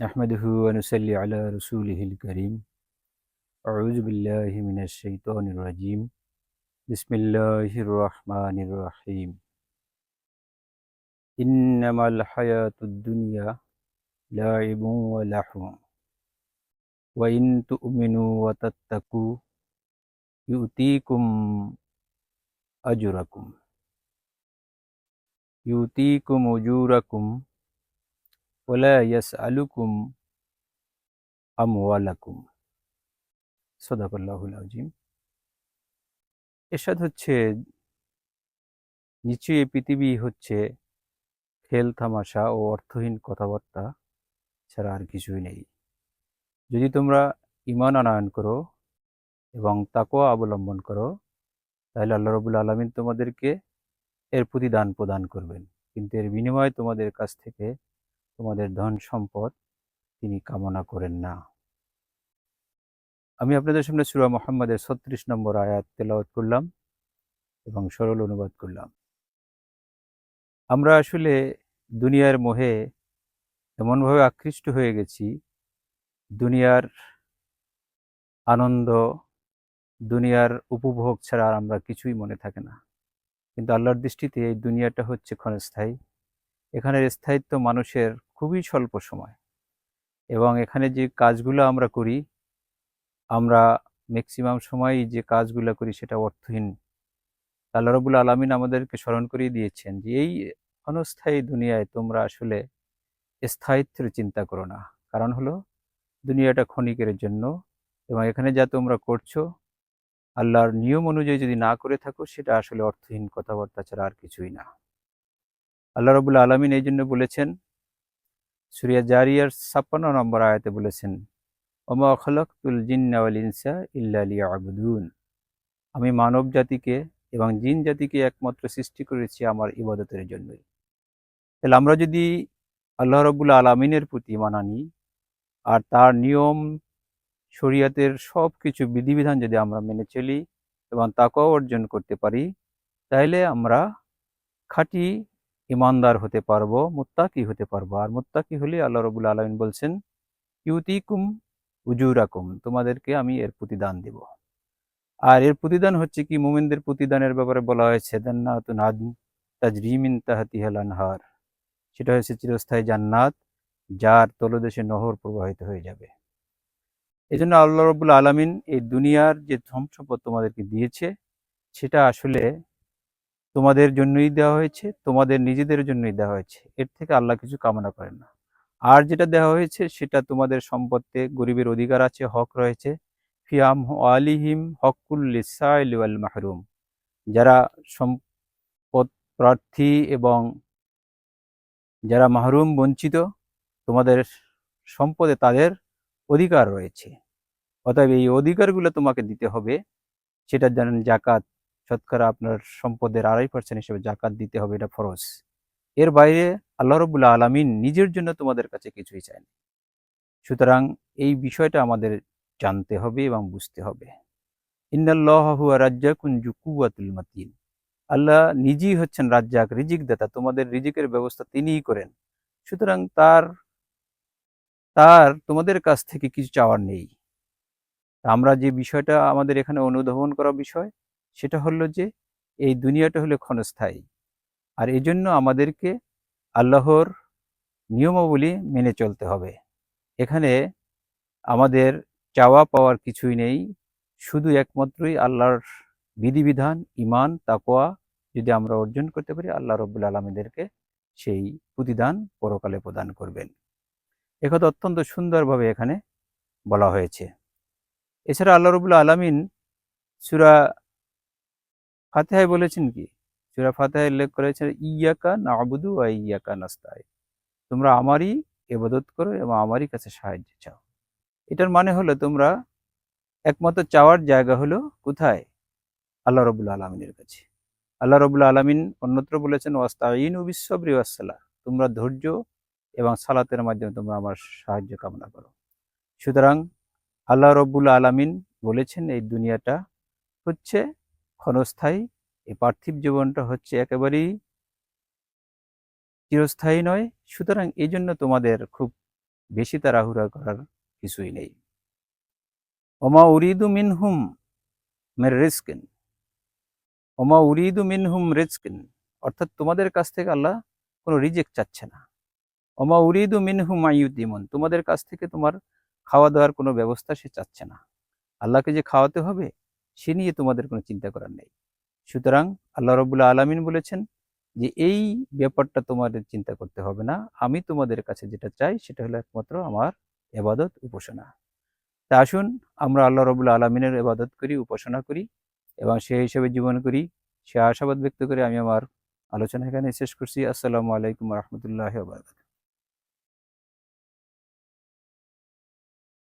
نحمده ونصلي على رسوله الكريم. أعوذ بالله من الشيطان الرجيم. بسم الله الرحمن الرحيم. إنما الحياة الدنيا لاعب ولهو وإن تؤمنوا وتتقوا يؤتيكم أجركم. يؤتيكم أجوركم OLA ইয়াস আলুকুম আমওয়ালাকুম সদাকাল্লাহুল আজিম এরশাদ হচ্ছে নিশ্চয়ই পৃথিবী হচ্ছে খেল থামাশা ও অর্থহীন কথাবার্তা ছাড়া আর কিছুই নেই। যদি তোমরা ইমান আনায়ন করো এবং তাকোয়া অবলম্বন করো, তাহলে আল্লাহ রবুল আলমিন তোমাদেরকে এর প্রতিদান প্রদান করবেন। কিন্তু এর বিনিময়ে তোমাদের কাছ থেকে তোমাদের ধন সম্পদ তিনি কামনা করেন না। আমি আপনাদের সামনে সুরা মোহাম্মদের ছত্রিশ নম্বর আয়াত তেলাওয়াত করলাম এবং সরল অনুবাদ করলাম। আমরা আসলে দুনিয়ার মোহে এমনভাবে আকৃষ্ট হয়ে গেছি, দুনিয়ার আনন্দ, দুনিয়ার উপভোগ ছাড়া আর আমরা কিছুই মনে থাকে না। কিন্তু আল্লাহর দৃষ্টিতে এই দুনিয়াটা হচ্ছে ক্ষণস্থায়ী। এখানের স্থায়িত্ব মানুষের খুবই স্বল্প সময়। এবং এখানে যে কাজগুলো আমরা করি, আমরা ম্যাক্সিমাম সময় যে কাজগুলো করি সেটা অর্থহীন। আল্লাহ রবুল আলমিন আমাদেরকে স্মরণ করিয়ে দিয়েছেন যে, এই অনস্থায়ী দুনিয়ায় তোমরা আসলে স্থায়িত্বের চিন্তা করো না। কারণ হলো, দুনিয়াটা ক্ষণিকের জন্য এবং এখানে যা তোমরা করছ, আল্লাহর নিয়ম অনুযায়ী যদি না করে থাকো, সেটা আসলে অর্থহীন কথাবার্তা ছাড়া আর কিছুই না। আল্লাহ রবুল্লা আলমিন এই জন্য বলেছেন সুরিয়া জারিয়ার ছাপ্পান্ন নম্বর আয়াতে বলেছেন, ওমা খলকুল জিন্নাওয়াল ইনসা আমি মানব জাতিকে এবং জিন জাতিকে একমাত্র সৃষ্টি করেছি আমার ইবাদতের জন্যই। তাহলে আমরা যদি আল্লাহ রবুল্লা আলমিনের প্রতি মানানি আর তার নিয়ম, শরিয়াতের সব কিছু বিধিবিধান যদি আমরা মেনে চলি এবং তাকেও অর্জন করতে পারি, তাহলে আমরা খাঁটি ইমানদার হতে পারব, মুত্তাকি হতে পারব। আর মুত্তাকি হলে আল্লাহ রবুল আলমিন বলছেন, ইউতিকুম উজুরাকুম তোমাদেরকে আমি এর প্রতিদান দেব। আর এর প্রতিদান হচ্ছে কি, মোমেনদের প্রতিদানের ব্যাপারে বলা হয়েছে, জান্নাতুন আদন তাজরিমিন তাহাতিহাল আনহার সেটা হচ্ছে চিরস্থায়ী জান্নাত, যার তলদেশে নহর প্রবাহিত হয়ে যাবে। এই জন্য আল্লাহ রবুল আলমিন এই দুনিয়ার যে ধন সম্পদ তোমাদেরকে দিয়েছে, সেটা আসলে তোমাদের জন্যই দেওয়া হয়েছে, তোমাদের নিজেদের জন্যই দেওয়া হয়েছে। এর থেকে আল্লাহ কিছু কামনা করেন না। আর যেটা দেওয়া হয়েছে, সেটা তোমাদের সম্পদে গরিবের অধিকার আছে, হক রয়েছে। ফিয়াম আলিহিম হকুল্লিসাইল মাহরুম। যারা সম্পদ প্রার্থী এবং যারা মাহরুম বঞ্চিত, তোমাদের সম্পদে তাদের অধিকার রয়েছে। অতএব এই অধিকারগুলো তোমাকে দিতে হবে। সেটা জানেন জাকাত শতকরা আপনার সম্পদের আড়াই পার্সেন্ট হিসেবে জাকাত দিতে হবে, এটা ফরজ। এর বাইরে আল্লাহ রবুল্লা আলমিন নিজের জন্য তোমাদের কাছে কিছুই চায় না সুতরাং এই বিষয়টা আমাদের জানতে হবে এবং বুঝতে হবে। ইন্নাল্লাহু রাজ্জাকুন জুকুয়াতুল মাতিন। আল্লাহ নিজেই হচ্ছেন রাজ্জাক রিজিক দাতা তোমাদের রিজিকের ব্যবস্থা তিনিই করেন। সুতরাং তার তার তোমাদের কাছ থেকে কিছু চাওয়ার নেই। আমরা যে বিষয়টা আমাদের এখানে অনুধাবন করা বিষয় সেটা হলো যে এই দুনিয়াটা হলো ক্ষণস্থায়ী। আর এই জন্য আমাদেরকে আল্লাহর নিয়মাবলী মেনে চলতে হবে। এখানে আমাদের চাওয়া পাওয়ার কিছুই নেই, শুধু একমাত্রই আল্লাহর বিধিবিধান ইমান তাকোয়া যদি আমরা অর্জন করতে পারি, আল্লাহ রব্বুল আলমীদেরকে সেই প্রতিদান পরকালে প্রদান করবেন। একথা অত্যন্ত সুন্দরভাবে এখানে বলা হয়েছে। এছাড়া আল্লাহ রবুল্লা আলমিন সুরা ফাতেহায় বলেছেন কি? সুরা ফাতেহায় উল্লেখ করেছেন ইয়াকা নাবুদু আর ইয়াকা নাস্তায় তোমরা আমারই এবাদত করো এবং আমারই কাছে সাহায্য চাও। এটার মানে হলো তোমরা একমাত্র চাওয়ার জায়গা হলো কোথায়? আল্লাহ রবুল্লা আলমিনের কাছে। আল্লাহ রবুল্লা আলমিন অন্যত্র বলেছেন ওয়াস্তাইন বিশ্বব্রি ওয়াসাল্লাহ তোমরা ধৈর্য এবং সালাতের মাধ্যমে তোমরা আমার সাহায্য কামনা করো। সুতরাং আল্লাহ রব্বুল আলমিন বলেছেন, এই দুনিয়াটা হচ্ছে ক্ষণস্থায়ী, এই পার্থিব জীবনটা হচ্ছে একেবারেই চিরস্থায়ী নয়। সুতরাং এই জন্য তোমাদের খুব বেশি তাড়াহুড়া করার কিছুই নেই। ওমা উরিদু মিনহুম মের রিস্কিন ওমা উরিদু মিনহুম রিস্কিন অর্থাৎ তোমাদের কাছ থেকে আল্লাহ কোনো রিজেক্ট চাচ্ছে না। ওমা উরিদু মিনহুম আইউদ্দিমন তোমাদের কাছ থেকে তোমার খাওয়া দাওয়ার কোনো ব্যবস্থা সে চাচ্ছে না। আল্লাহকে যে খাওয়াতে হবে সে নিয়ে তোমাদের কোনো চিন্তা করার নেই। সুতরাং আল্লাহ রবুল্লা আলমিন বলেছেন যে, এই ব্যাপারটা তোমাদের চিন্তা করতে হবে না। আমি তোমাদের কাছে যেটা চাই সেটা হলো একমাত্র আমার এবাদত উপাসনা। তা আসুন, আমরা আল্লাহ রবুল্লা আলমিনের এবাদত করি, উপাসনা করি এবং সে হিসেবে জীবন করি। সে আশাবাদ ব্যক্ত করে আমি আমার আলোচনা এখানে শেষ করছি। আসসালামু আলাইকুম রহমতুল্লাহ বারকাত